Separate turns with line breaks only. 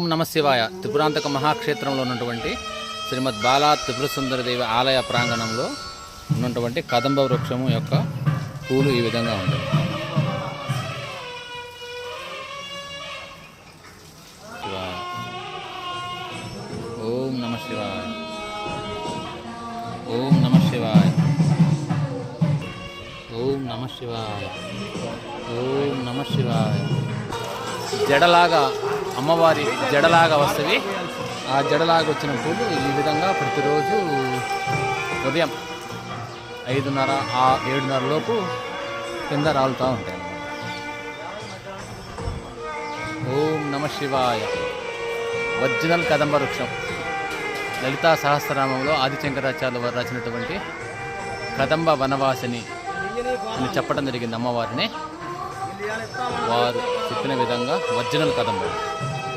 ఓం నమ శివాయ. త్రిపురాంతక మహాక్షేత్రంలో ఉన్నటువంటి శ్రీమద్ బాలా త్రిపుర సుందరదేవి ఆలయ ప్రాంగణంలో ఉన్నటువంటి కదంబ వృక్షము యొక్క పూలు ఈ విధంగా ఉంటాయి ఓం నమ శివాయ. ఓం నమ శివాయ. ఓం నమ శివాయ. ఓం నమ శివాయ. జడలాగా అమ్మవారి జడలాగా వస్తుంది. ఆ జడలాగా వచ్చిన పూలు ఈ విధంగా ప్రతిరోజు ఉదయం ఐదున్నర ఆ ఏడున్నర లోపు కింద రాలుతూ ఉంటాయి. ఓం నమ శివాయ. ఒరిజినల్ కదంబ వృక్షం. లలితా సహస్రనామంలో ఆదిశంకరాచార్య వారు రచినటువంటి కదంబ వనవాసిని అని చెప్పడం జరిగింది అమ్మవారిని. వారు చెప్పిన విధంగా ఒరిజినల్ కదంబ